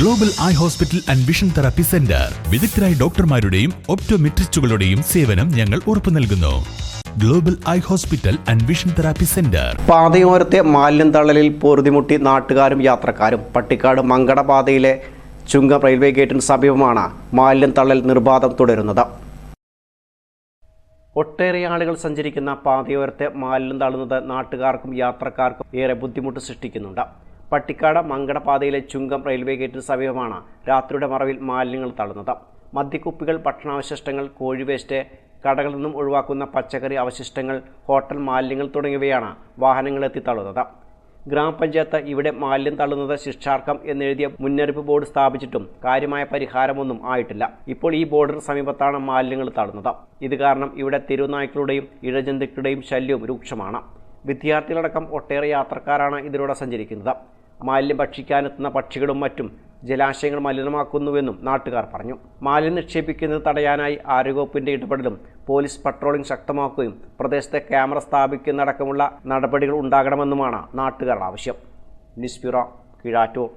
Global Eye Hospital and Vision Therapy Centre വിദഗ്ധരായ ഡോക്ടർമാരുടെയും ഒപ്റ്റോമെട്രിസ്റ്റുകളുടെയും സേവനം ഞങ്ങൾ ഉറപ്പു നൽകുന്നു. Global Eye Hospital and Vision Therapy Centre പാതയോരത്തെ മാലിന്യം തള്ളലിൽ പൊറുതിമുട്ടി നാട്ടുകാരും യാത്രക്കാരും. പട്ടിക്കാട് മങ്കട ചുങ്ക ചുങ്കം റെയിൽവേ ഗേറ്റിന് സമീപമാണ് മാലിന്യം തള്ളൽ നിർബാധം തുടരുന്നത്. ഒട്ടേറെ ആളുകൾ സഞ്ചരിക്കുന്ന പാതയോരത്തെ മാലിന്യം തള്ളുന്നത് നാട്ടുകാർക്കും യാത്രക്കാർക്കും ഏറെ ബുദ്ധിമുട്ട് സൃഷ്ടിക്കുന്നുണ്ട്. പട്ടിക്കാട് മങ്കട പാതയിലെ ചുങ്കം റെയിൽവേ ഗേറ്റിന് സമീപമാണ് രാത്രിയുടെ മറവിൽ മാലിന്യങ്ങൾ തള്ളുന്നത്. മദ്യക്കുപ്പികൾ ഭക്ഷണാവശിഷ്ടങ്ങൾ കോഴി വേസ്റ്റ് കടകളിൽ നിന്നും ഒഴിവാക്കുന്ന പച്ചക്കറി അവശിഷ്ടങ്ങൾ ഹോട്ടൽ മാലിന്യങ്ങൾ തുടങ്ങിയവയാണ് വാഹനങ്ങളെത്തി തള്ളുന്നത്. ഗ്രാമപഞ്ചായത്ത് ഇവിടെ മാലിന്യം തള്ളുന്നത് ശിക്ഷാർഹം എന്നെഴുതിയ മുന്നറിയിപ്പ് ബോർഡ് സ്ഥാപിച്ചിട്ടും കാര്യമായ പരിഹാരമൊന്നും ആയിട്ടില്ല. ഇപ്പോൾ ഈ ബോർഡിന് സമീപത്താണ് മാലിന്യങ്ങൾ തള്ളുന്നത്. ഇത് കാരണം ഇവിടെ തെരുവുനായ്ക്കളുടെയും ഇഴജന്തുക്കളുടെയും ശല്യവും രൂക്ഷമാണ്. വിദ്യാർത്ഥികളടക്കം ഒട്ടേറെ യാത്രക്കാരാണ് ഇതിലൂടെ സഞ്ചരിക്കുന്നത്. മാലിന്യം ഭക്ഷിക്കാനെത്തുന്ന പക്ഷികളും മറ്റും ജലാശയങ്ങൾ മലിനമാക്കുന്നുവെന്നും നാട്ടുകാർ പറഞ്ഞു. മാലിന്യം നിക്ഷേപിക്കുന്നത് തടയാനായി ആരോഗ്യവകുപ്പിന്റെ ഇടപെടലും പോലീസ് പട്രോളിംഗ് ശക്തമാക്കുകയും പ്രദേശത്തെ ക്യാമറ സ്ഥാപിക്കുന്നതടക്കമുള്ള നടപടികൾ ഉണ്ടാകണമെന്നുമാണ് നാട്ടുകാരുടെ ആവശ്യം. News bureau Keezhattoor.